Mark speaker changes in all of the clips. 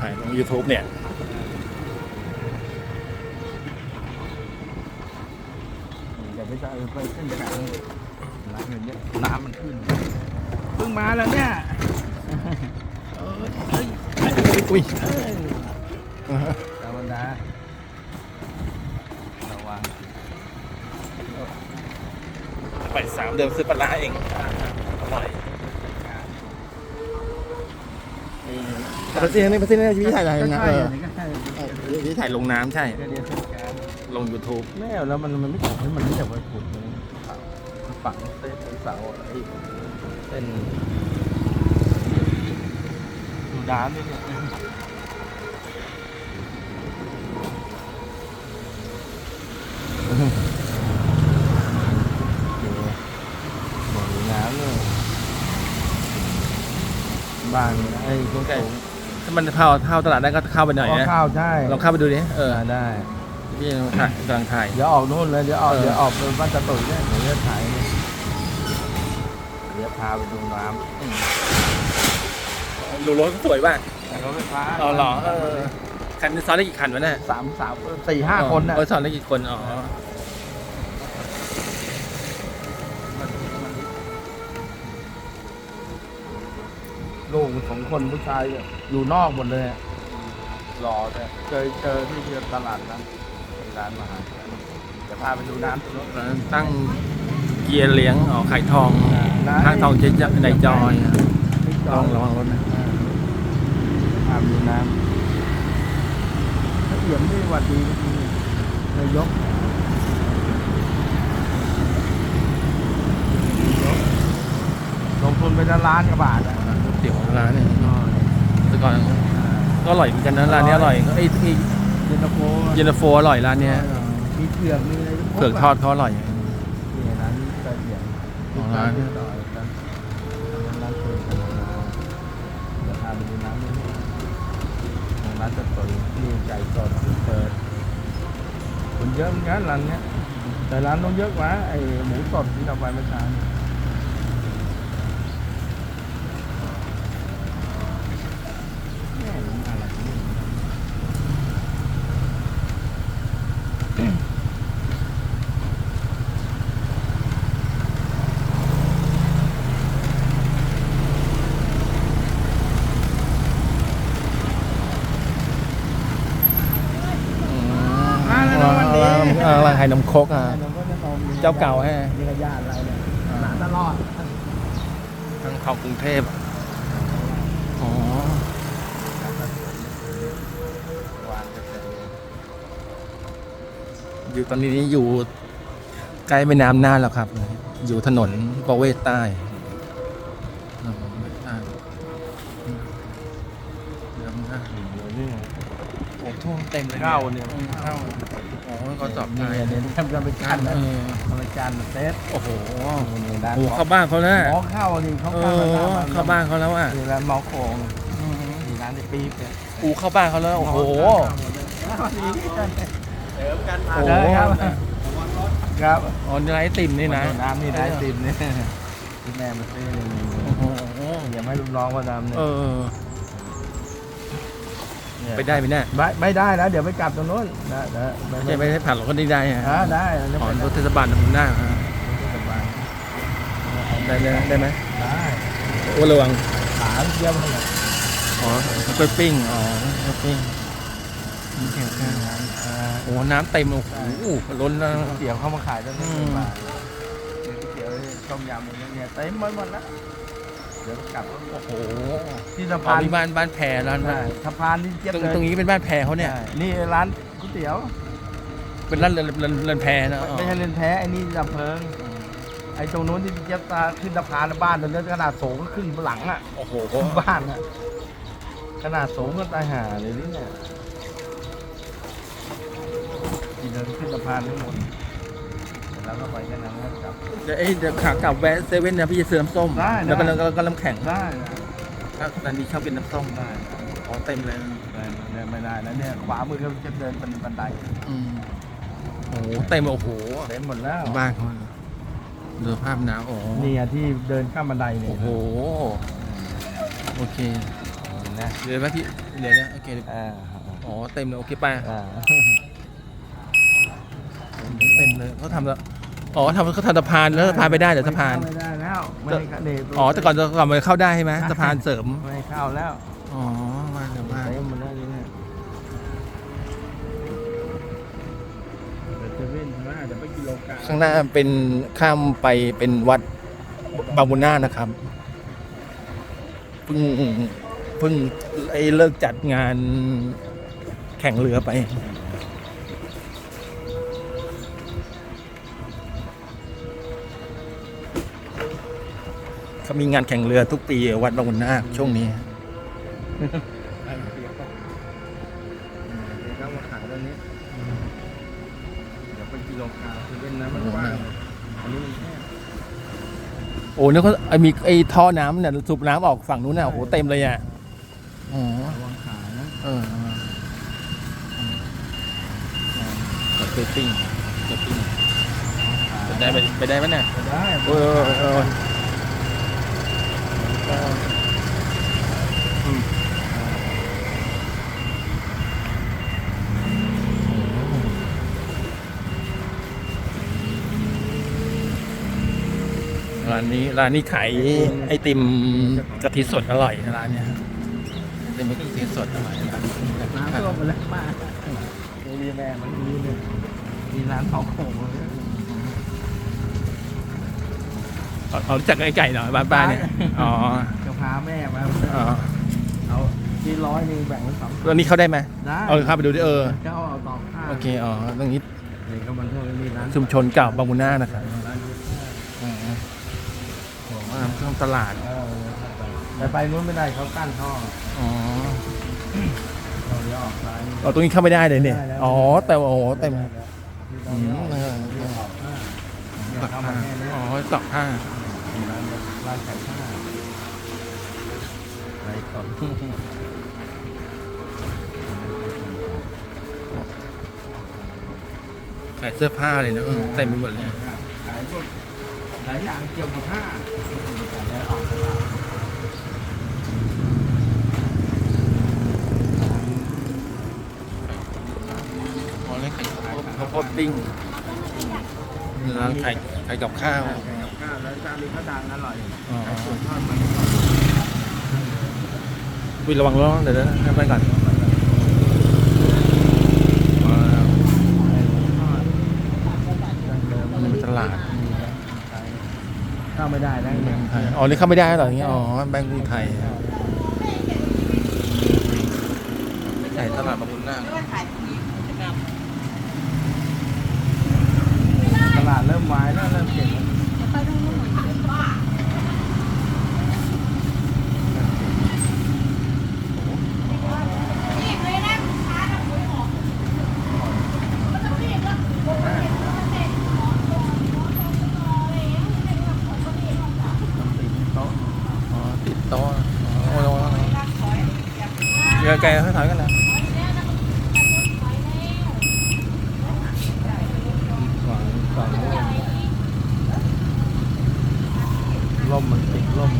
Speaker 1: ถ่ายลง YouTube เนี่ย
Speaker 2: อย่าไปจะเออไปขึ้นไปไหนน้ำมันเยอะน้ำมันขึ้นเพิ่งมาแล้วเนี่ยเออเฮ้ย
Speaker 1: อุ้ย
Speaker 2: เอ้ยธรรมดาระวัง
Speaker 1: ไปสามเดิมซื้อปลาร้าเองอร่อยปลาซีนี่ปลาซีนี่พี่ถ่ายอะไร
Speaker 2: ก็
Speaker 1: นะ
Speaker 2: ใช่
Speaker 1: เออ
Speaker 2: อันนี้ก็ใช่
Speaker 1: เออพี่ถ่ายลงน้ำใช่
Speaker 2: ก็เดียวเทศกาล
Speaker 1: ลง YouTube
Speaker 2: ไม่เอาแล้วมันมันไม่ถูกมันไม่จากไว้ขุดมันฝังเส้นเสาไอ้เส้นดู น้ำด้วยเนี่ยดูน้ำเลยบ้านไอ้ตรงสูง
Speaker 1: ถ้ามันเข้าเข้าตลาดได้ก็เข้าไปหน่อยนะ
Speaker 2: ข้าวใช่
Speaker 1: ลองเข้าไปดูดิเออ
Speaker 2: ได้
Speaker 1: พี่ถ่ายกำลังถ่าย
Speaker 2: เดี๋ยวออกนู่นเลยเดี๋ยวออก
Speaker 1: เดี๋
Speaker 2: ยวออกไปบ้านตะตุยเนี่ยเดี๋ยวถ่ายเดี๋ยวพาไปดูน้ำ
Speaker 1: ดูรถสวยป่ะำ
Speaker 2: รถไฟฟ้า
Speaker 1: อ๋อเหรอเออคันซ้อนได้กี่คันวะเนี่ย
Speaker 2: สามสามสี่ห้าคนน่ะ
Speaker 1: เออซ้อนได้กี่คนอ๋อ
Speaker 2: ลูกสองคนผู้ชายอะอยู่นอกหมดเลยอะรอแต่เคยเจอที่ตลาดนั้นร้านมาหาจะพาไปดูน้ำตรงนู้น
Speaker 1: ตั้งเกียร์เลี้ยงอ๋อไข่ทอง
Speaker 2: ได้
Speaker 1: ข้างทองเจ๊จะในจอย
Speaker 2: ที่จ
Speaker 1: ล
Speaker 2: อ
Speaker 1: อง
Speaker 2: ง
Speaker 1: ระวังรถนะ
Speaker 2: พาไปดูน้ำถ้าเอี่ยมนี่หวัดดีนายกลงทุนไปจะล้านกว่าบาทอะ
Speaker 1: เดี๋ยวร้านเนี่ยแต่ก่อนก็อร่อยเหมือนกันนะร้านนี้อร่อยไอ้ไอ้
Speaker 2: เย็นตาโฟ
Speaker 1: เย็นตาโฟอร่อยร้านเนี้ย
Speaker 2: มีเผือกมีอะไร
Speaker 1: เผือกทอดเขาอร่อย
Speaker 2: นี่ร้านกระเทียม
Speaker 1: อ๋อร้าน
Speaker 2: ไก่สดเปิดคนเยอะเหมือนกันร้านเนี้ยแต่ร้านต้องเยอะกว่าไอ้หมูสดที่เราไปเมื่อเช้านี่แม่งอะไรเนี่ย มาแล้วนะวันนี้
Speaker 1: เอ อร้านขายนมครกอะเจ้าเก่าให้
Speaker 2: นี่ก็ญาติเราเนี่ยหนาตลอด
Speaker 1: ทางเของกรุงเทพอ๋อ
Speaker 2: วางกันเลย
Speaker 1: อยู่ตอนนี้อยู่ใกล้แม่น้ำน่านแล้วครับ อยู่ถนนประเวศใต้ประเวศใต้น้ำน่าน
Speaker 2: นี่
Speaker 1: โอ้ท่วมเต็มเลย
Speaker 2: เข้าเนี่ยเข้า
Speaker 1: อ๋อก็สอบ
Speaker 2: นี่
Speaker 1: ได้
Speaker 2: เนี่ยทำจะไปกันนะ
Speaker 1: เออ
Speaker 2: ทำไปกันเซต
Speaker 1: โอ้โห
Speaker 2: นี่ด้าน
Speaker 1: โอ้โหเข้าบ้านเขาแล้ว
Speaker 2: หมอเข้าดิเขา
Speaker 1: เข้าเข้าบ้านเขาแล้วอะ
Speaker 2: นี่ร้านหมอโคงนี่ร้านที่ปี๊บเนี่ย
Speaker 1: อูเข้าบ้านเขาแล้วโอ้โห
Speaker 2: เสริมกัน
Speaker 1: โอ้โห
Speaker 2: ครับครับ
Speaker 1: อ๋อไรไอติมนี่นะ
Speaker 2: น้ำนี่ได้ติมนี่ที่แม่มาซื้อนี่
Speaker 1: โอ้โห
Speaker 2: อย่าไม่ลูกน้องว่าดำเนี่ย
Speaker 1: เออ
Speaker 2: เนี่ย
Speaker 1: ไปได้ไหมเนี่ย
Speaker 2: ไม่ไม่ได้แล้วเดี๋ยวไปกลับตรงนู้นนะนะไม่
Speaker 1: ไม่ใช่ไม่ให้ผ่านหรอกก็ได้ได้ฮะ
Speaker 2: อ่าได้แล้ว
Speaker 1: อ๋อ
Speaker 2: ไป
Speaker 1: รถเทศบาลตรงหน้าฮะ
Speaker 2: สบาย
Speaker 1: ได้ได้ได้ไหม
Speaker 2: ได้
Speaker 1: โอ้ระวัง
Speaker 2: ขาเทียมเลย
Speaker 1: อ๋อกล้วยปิ้งอ๋อกล้วยปิ้งมีแถวกลาง
Speaker 2: อ่า
Speaker 1: โอ้น้ำเต็มโอ้โหล้นแล้ว
Speaker 2: ก๋วยเตี๋ยวเข้ามาขายตั้งแต่
Speaker 1: อืม
Speaker 2: บาทเดี๋ยวก๋วยเตี๋ยวต้มยำอะไรเนี่ยเต็มหมดหมดแล้ว เดี๋ยวกลับ
Speaker 1: โอ้โห
Speaker 2: ที่สะ
Speaker 1: อ๋อ
Speaker 2: พาน
Speaker 1: มีบ้านบ้านแพรร้าน
Speaker 2: ใช่สะพานที่เจี๊ยบ
Speaker 1: ตรง
Speaker 2: เลย
Speaker 1: ตรงนี้เป็นบ้านแพรเขาเนี่ย
Speaker 2: ใช่นี่ร้านก๋วยเตี๋ยว
Speaker 1: เป็นร้านเรือนเรือนเรือนแพรนะอ๋อ
Speaker 2: ไม่ใช่เรือนแท้ไอ้นี่ดับเพลิง ไอ้ตรงนู้นที่เจี๊ยบตาขึ้นสะพานบ้านตรงนี้ขนาดสูงก็ขึ้นหลังอะ
Speaker 1: โอ้โห
Speaker 2: บ้านอะขนาดสูงก็ตายห่าเลยนี่เนี่ยที่เดินขึ้นสะพานทั้งหมด แล้วก็ไปแค่นั้นแล้วกลับ
Speaker 1: เดี๋ยวเอ้ยเดี๋ยวขากลับแวะเซเว่นนะพี่จะซื้อน้ำส้ม
Speaker 2: ได้ได้
Speaker 1: แล้วก็แล้วก็น้ำแข็ง
Speaker 2: ได้
Speaker 1: ถ้าตอนนี้ชอบกินน้ำส้ม
Speaker 2: ได้
Speaker 1: อ๋อเต็มเลย
Speaker 2: เดินเดินไม่ได้แล้วเนี่ยขวามือก็จะเดินเป็นบันได
Speaker 1: อืมโอ้โหเต็มโอ้โห
Speaker 2: เต็มหมดแล้ว
Speaker 1: บ้านเขาดูภาพน้ำโอ้โห
Speaker 2: นี่อะที่เดินข้ามบันไดเนี่ย
Speaker 1: โอ้โหโอเค
Speaker 2: นะ
Speaker 1: เดี๋ยวนะพี่เดี๋ยวนะโอเค
Speaker 2: อ่า
Speaker 1: อ๋อเต็มเลยโอเคไป้า
Speaker 2: อ่า
Speaker 1: เต็มเลยเขาทำแล้ว อ๋อทำเขาทำสะพานแล้วสะพานไปได้เดี๋ยวสะพาน
Speaker 2: ไม่ได้แล้วไม่ให้เข้าเด็ก
Speaker 1: อ๋อแต่ก่อนแต่ก่อนมันเข้าได้ใช่ไหมสะพานเสริม
Speaker 2: ไม่ให้เข้าแล้ว
Speaker 1: อ๋อมาเดี๋ยวมา
Speaker 2: เต็มหมดแล้วนี่เนี่ยเดี๋ยวเซเว่นใช่ไหมเดี๋ยวไปกิโลกรัม
Speaker 1: ข้างหน้าเป็นข้ามไปเป็นวัดบางบุญนาคนะครับเพิ่งเพิ่งไอ้เลิกจัดงานแข่งเรือไป เขามีงานแข่งเรือทุกปีวัดบางบุญนาคช่วงนี้
Speaker 2: ไอ้เสียก็เดี๋ยวเขามาขายตรงนี้เดี๋ยวไปกิโลกรัมเซเว่นนะมันกว้างอันนี้มันแคบ
Speaker 1: โอ้เนี่ยเขาไอ้มีไอ้ท่อน้ำเนี่ยสูบน้ำออกฝั่งนู้นน่ะโอ้โหเต็มเลยอะอ๋อ
Speaker 2: ระวังขานะ
Speaker 1: เออกับเตติ้งกับติ้งไปได้ไปไปได้ไหมเนี่ย
Speaker 2: จะได้
Speaker 1: เออเอออืม ร้านนี้ร้านนี้ขายไอติมกะทิสดอร่อยนะร้านเนี้ยไอติมกะทิสดอร่อยร้านนี้
Speaker 2: น้ำท่วมไปแล้วมานี่รีแม่มันมีเนี่ยมีร้านเผาโขงเลย
Speaker 1: เอาเอารู้จักไอ้ไก่เหรอบ้านป้าเนี่ยอ๋อ
Speaker 2: จะพาแม่มา
Speaker 1: อ๋อ
Speaker 2: เอาที่ร้อยหนึงแบ่งเป็นสอง
Speaker 1: ตัวนี้เข้าได้ไหม
Speaker 2: ได้
Speaker 1: เอาเข้าไปดูดิเออ
Speaker 2: เจ้าเอาต่อข้าว
Speaker 1: โอเคอ๋อตรงนี้
Speaker 2: นี่ก็มันโทษมีร้าน
Speaker 1: ชุมชนเก่าบางมุนานะครับ
Speaker 2: ร้านนี้
Speaker 1: อ๋อผมว่าช่วงตลาด
Speaker 2: เออแต่ไปนู้นไม่ได้เขากั้นท่อ
Speaker 1: อ๋อ
Speaker 2: เราเดี๋ยวออกซ้ายนี่
Speaker 1: เอาตรงนี้เข้าไม่ได้เลยเนี่ย
Speaker 2: ได้แล้ว
Speaker 1: อ๋อ แต่โอ้โหเต็ม
Speaker 2: นี่
Speaker 1: อื
Speaker 2: เรา
Speaker 1: ม
Speaker 2: เดี๋ยวออก
Speaker 1: เออ
Speaker 2: เดี๋ยวออกผ้า เดี๋ยว
Speaker 1: ตัก
Speaker 2: เข้า
Speaker 1: ผ้า
Speaker 2: มาแค่นี้
Speaker 1: อ๋อตอกผ้า
Speaker 2: ร้านร้านขายผ้าไรก่อน
Speaker 1: ขายเสื้อผ้าเลยนะเออเต็มไปหมดเลย
Speaker 2: ขายพวกหลายอย่างเกี่ยวกับผ้าแล้วออกตลาด
Speaker 1: อ๋อเล่นขายข้าวโพดปิ้งร้านขายขายกับข้าว
Speaker 2: จานนี้เขาดังอร่อย
Speaker 1: อ๋อ
Speaker 2: ขายส่วนทอดมัน
Speaker 1: วิระวังร้อนเดี๋ยวนะให้ไปก่อนว้าว
Speaker 2: ทอดดังเดิม
Speaker 1: มันเป็นตลาด
Speaker 2: เข้าไม่ได้ได้เงิน
Speaker 1: ไทยอ๋อนี่เข้าไม่ได้เหรออย่างเงี้ยอ๋อแบงก์กรุงไทยใช่ตลาดบางมุนนาค
Speaker 2: ตลาดเริ่มวายแล้วเริ่มเก่งแล้วโอ
Speaker 1: ติดโต๊ะอ๋อโอ้โหเรือไกลเขาถอยกันแล้ว
Speaker 2: สองสองร่มมันติดร่ม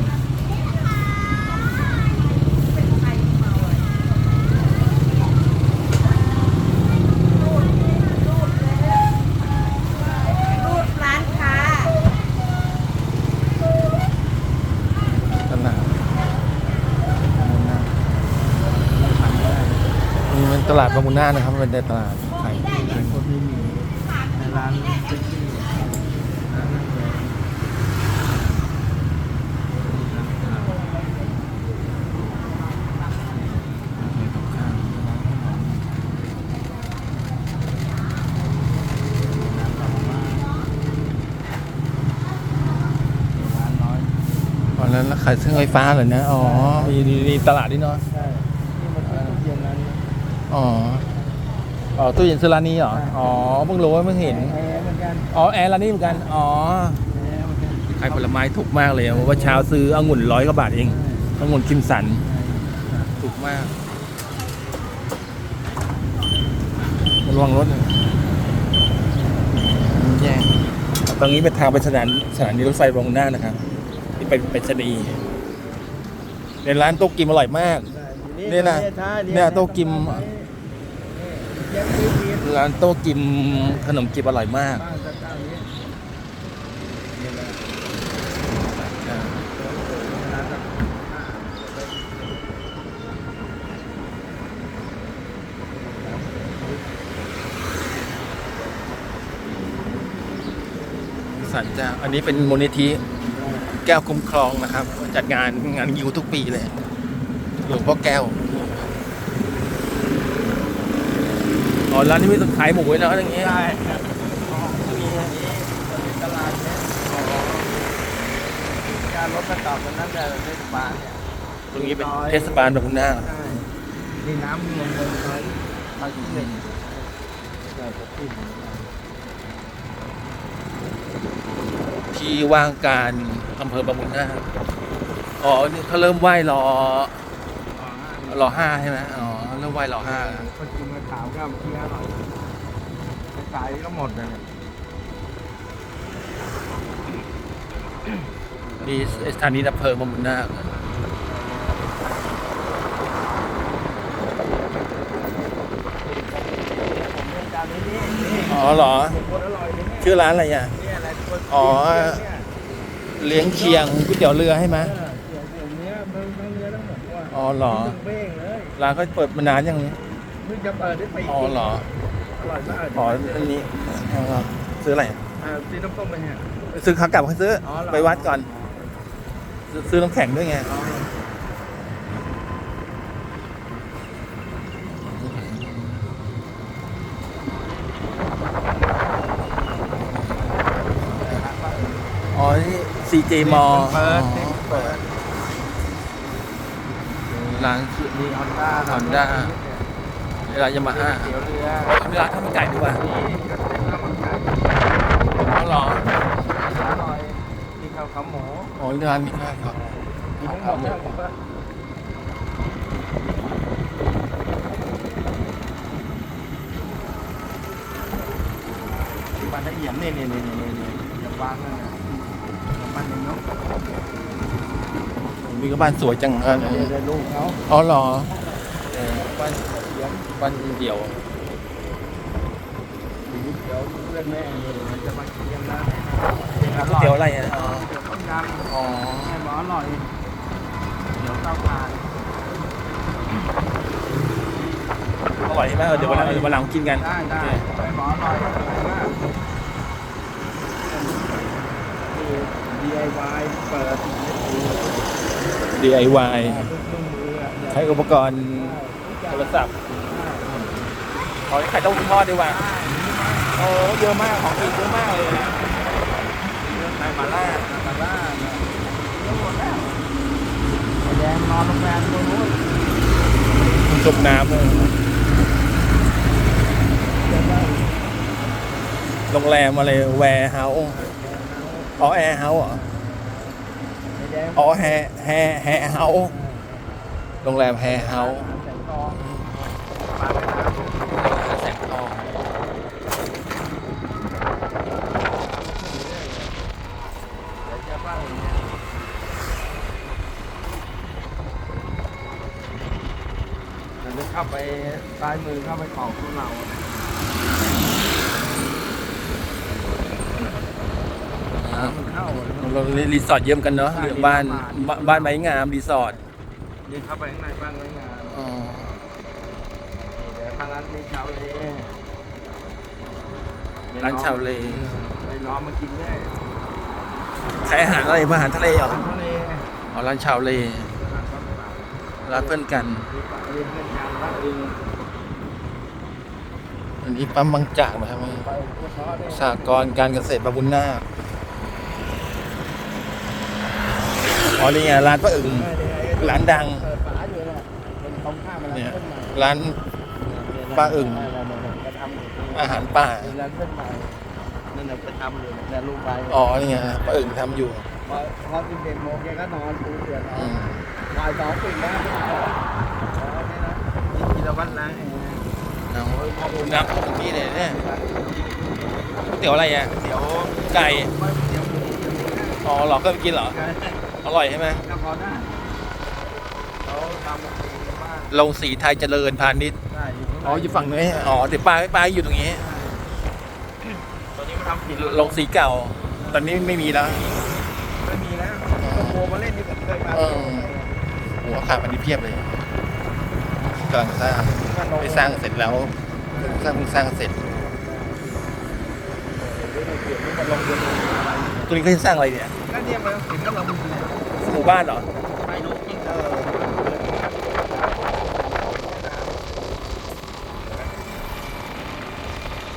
Speaker 3: รูปร้านค้า
Speaker 1: ตลาด
Speaker 2: ทำได้
Speaker 1: นี่มันต ลาดบางมุนนานะครับเป็นตลาดขาย
Speaker 2: ขายคนที่มีในร้านเซ็กซี่ร้านนั่งเลยร้านขาว
Speaker 1: กับข้าว
Speaker 2: ร้านต่อมาร้านน้อย
Speaker 1: แล้วขายเครื่องไฟฟ้าเหรอนะ อ๋อ มีมีมีตลาดนี่เนาะ อ๋ออ๋อตู้เย็นซื้รานีเหรอ อ๋อเพิ่งรู้ว่าเพิ่งเห็น
Speaker 2: อ๋อ
Speaker 1: แอร์ลานนี้เหมือนกัน อ๋อขายผลไม้ถูกมากเลยอะว่าเช้าซื้อองุ่นร้อยกว่าบาทเององุ่นคิมสัน ถูกมากระวังรถนะแย่ตรงนี้เป็นทางไปสถานสถานีรถไฟบางหน้านะครับที่เปไป็นสนีย์ในร้านโต๊ะกิมอร่อยมาก นี่นะเนี่ยโต๊ะกิม ร้านโต๊ะกิมขนมจีบอร่อยมากสันจ้าอันนี้เป็นมูลนิธิแก้วคุ้มครองนะครับ จัดงานงานยิวทุกปีเลย หลวงพ่อแก้ว อ๋อ ร้านนี้มีขายหมูไว้นะอย่างเงี้ย
Speaker 2: ใช่ครับมีอันนี้ตลาดเนี่ยการรถกระตอบกันนั่นแต่เทศบาลเนี่ย
Speaker 1: ตรงนี้เป็นเทศบาลบางนา
Speaker 2: ใช่นี่น้ำเงินเงินไทยภาคที่หนึ่งใช่ภาคที่หนึ่ง
Speaker 1: ที่ว่างการอำเภอบางบุญนาคอ๋อนี่เขาเริ่มไหว้รอรอห้าใช่ไหมอ๋อเริ่มไหว้รอห้า
Speaker 2: คนกินมะ ขาวก็เที่ยวหน่อยขายก็หมดเลยเนี่ย
Speaker 1: มีสถานีดับเพลิงบางบุญนาค
Speaker 2: ผมเล่นจานนี้นี่นี่
Speaker 1: อ๋อเหรอ
Speaker 2: คนอร่อยเลยเนี่ย
Speaker 1: ชื่อร้านอะไรอะ
Speaker 2: นี่อะไรคน
Speaker 1: อ๋อ
Speaker 2: เนี่ย
Speaker 1: เลี้ยงเคียงก๋วยเตี๋ยวเรือให้ไหม
Speaker 2: เออเดี๋ยวเดี๋ยวเนี้ยทั้งทั้งเนื้อทั้งหมดว่า
Speaker 1: อ๋อเหรอ
Speaker 2: ถึงเบ้งเลย
Speaker 1: ร้านเขาเปิดมานานยังนี้
Speaker 2: เพิ่งจะเปิดได้ปี
Speaker 1: อ๋อเหรอ
Speaker 2: อร่อยมาก
Speaker 1: อ๋ออันนี้อ๋อซื้ออะไร
Speaker 2: อ่าซื้อน้ำส้มไปเนี่ย
Speaker 1: ซื้อขากลับเขาซื้ออ
Speaker 2: อเหรอ
Speaker 1: ไปวัดก่อน ซื้อน้ำแข็งด้วยไง
Speaker 2: อ๋อ
Speaker 1: อ๋อนี่ CJ มอ
Speaker 2: เปิดเปิด
Speaker 1: ร้านคือ
Speaker 2: มีฮอนด้า
Speaker 1: Honda ร้า นยามาฮ่า
Speaker 2: เตี๋ยวเรือ
Speaker 1: ร้านข้าวมันไก่ดีกว่า
Speaker 2: นี่ก็เป็นข้าวมันไก่
Speaker 1: อ๋อเหรอ
Speaker 2: อร่อยมีข้าวขาหมู
Speaker 1: อ๋อร้านนี้ครับ
Speaker 2: กินทั้งหมดเลยปลาตะเอียมนี่นี่นี่นี่นี่อย่าวางนั่นนะปลาในนก
Speaker 1: มีก็บ้านสวยจังอัน
Speaker 2: เดี๋ยวเดี๋ยวลูกเขา
Speaker 1: อ๋อเหรอ
Speaker 2: เออบ้านเสีย ง
Speaker 1: บ้านเดี่ยว
Speaker 2: หรือเดี๋ยวเพื่อนแม่เนี่ยจะมากินกันนะ
Speaker 1: ก๋วยเตี๋ยวอะไรอะอ๋อ
Speaker 2: เดี๋ยวต้มยำ
Speaker 1: อ๋อ
Speaker 2: แม่บอกอร่อย เดี๋ยวเต้าทาน
Speaker 1: อร่อยใช่ไหมเออเดี๋ยววันหลังเดี๋ยววันหลังกินกัน
Speaker 2: ได้ได้
Speaker 1: โอเค
Speaker 2: แม่บอกอร่อยอร่อยมากนี่ DIY เปิด
Speaker 1: DIY
Speaker 2: ลูกนุ่มมืออะ
Speaker 1: ใช้อุปกรณ์ โทรศัพท์ขอไข่เต้าหู้ทอดดีกว่าโอ้เยอะมากของอีกเยอะมากเลยนะนายมาล่า
Speaker 2: มาล่าเนี่ยมดแล้วไอ้แดงนอนโรงแรมตรงนู้น
Speaker 1: จมน้ำเลยโรงแรมอะไรแวร์เฮาส์อ๋อแอร์เฮาส์เหรอ
Speaker 2: อ๋
Speaker 1: อแฮแฮแฮเฮาส์โรงแรมแฮเฮาส์
Speaker 2: แสงทองปลาไปน้ำ
Speaker 1: แสงทอง
Speaker 2: เดี๋ยวจะบ้างอย่างเงี้ยเดี๋ยวจะเข้าไป ซ้ายมือเข้าไปของพวกเราน้ำมันเข้าอะ
Speaker 1: เรารีสอร์ทเยี่ยมกันเนาะเรื่องบ้านบ้านบ้านไม้งามรีสอร์ท
Speaker 2: นี่เข้าไปข้างในบ้านไว้งาน
Speaker 1: อ๋อ
Speaker 2: เดี๋ยวทางร้านมีชาวเล
Speaker 1: ร้านชาวเล
Speaker 2: ไปล้อมมากินได้
Speaker 1: ขายอาหารอะไรอาหารทะเลเหรอ
Speaker 2: ทะเล
Speaker 1: อ๋อร้านชาวเล
Speaker 2: ร้านต้นปลา
Speaker 1: ร้านเพื่อนกัน
Speaker 2: มีปลาเรียนเพื่อนกันบ้านเอง
Speaker 1: อันนี้ปั๊มบางจากนะครับ
Speaker 2: ไปพวกเขาเนี่ย
Speaker 1: สากรณ์การเกษตรบางบุญนาคอ๋อนี่ไงร้านป้าอึ่งร้านดัง
Speaker 2: เปิดฝาอยู่น่ะเป็นตรงข้ามมัน
Speaker 1: เนี่ย
Speaker 2: ขึ้นมา
Speaker 1: ร้านป้าอึ่ง
Speaker 2: จะทำ
Speaker 1: อาหารป่า
Speaker 2: ร้านเส้นใหม่นั่นน่ะจะทำอยู่เนี่ยลูกไป
Speaker 1: อ๋อนี่ไงป้าอึ่งทำอยู่
Speaker 2: พอพอสิบเอ็ดโมงแกก็นอนปูเสือนอ
Speaker 1: อื
Speaker 2: น
Speaker 1: ม
Speaker 2: บ่ายสองปิดแล้วอ๋อนี่นะนี่กินวัดล้าง เองนะ
Speaker 1: เอาน้ำตรงนี้เลยเนี่ยก๋วยเตี๋ยวอะไรอะเตี๋ยวไก่อ๋อเหรอก็ไปกินเหรอ อร่อยใช่ไหม
Speaker 2: ก็พอได้เขาทำบ้าน
Speaker 1: ลงสีไทยเจริญพาณิชย์
Speaker 2: ได้อยู่
Speaker 1: อ๋ออยู่ฝั่งนี้อ๋อเดี๋ยวปลาปลาอยู่ตรงนี้
Speaker 2: ตอนนี้มันทำผิด
Speaker 1: ลงสีเก่า ตอนนี้ไม่มีแล้ว
Speaker 2: ไม่มีแล้วโมมาเล่นที่ผมเคยมา
Speaker 1: เออ หัวขาดอันนี้เพียบเลย กำลังสร้างไปสร้างเสร็จแล้วสร้างเพิ่งสร้างเสร็จ
Speaker 2: มันลงเดือนอะไร
Speaker 1: ตัวนี้เขาจะสร้างอะไรเนี่ย
Speaker 2: ก็เนี่ยมันถึงก็ลง
Speaker 1: หมู่บ้านเหรอ
Speaker 2: ไปลงกินเออ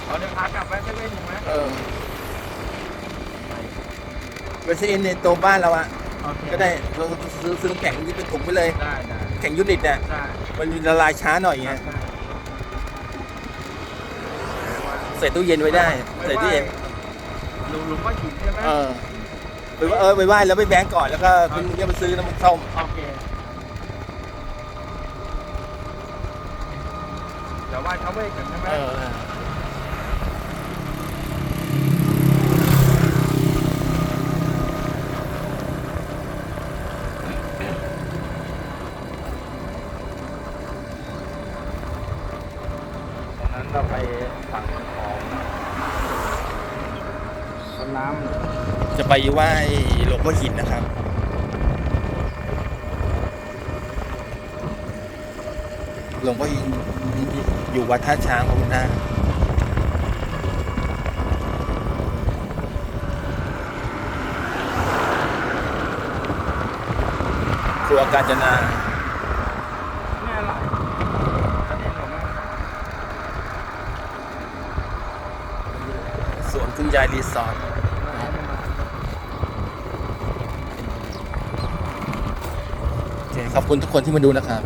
Speaker 2: เอาเดี๋ยวพากลับไปจะเล่นอยู่ไหม
Speaker 1: เออไปซื้อในตัวบ้านเราอะ
Speaker 2: โอเค
Speaker 1: ก็ได้เราซื้อซื้อน้ำแข็งที่เป็นถุงไปเลย
Speaker 2: ได้ได้
Speaker 1: แข็งยูนิตเนี่ย
Speaker 2: ได้
Speaker 1: มันละลายช้าหน่อยไง
Speaker 2: ได้
Speaker 1: ใส่ตู้เย็นไว้ได้ใส่ตู้เย็น
Speaker 2: หลุมหลุมว่าหินใช่ไหม
Speaker 1: เออไปว่าเออไปไหว้แล้วไปแบงก์ก่อนแล้วก็คุณจะมาซื้อน้ำมันส้ม
Speaker 2: โอเคเดี๋ยวไหว่าเขาเวกกันใช่ไหม
Speaker 1: เออ
Speaker 2: ตอนนั้นเราไปฝั่งของต้นน้ำ
Speaker 1: จะ ไปไหว้หลวงพ่อหินนะครับ หลวงพ่อหินอยู่วัดท่าช้างพระพุทธนาครัวกาญจนา
Speaker 2: แม่ไหลกระเด็นา
Speaker 1: สวนคุณยายรีสอร์ทโอเค ขอบคุณทุกคนที่มาดูนะครับ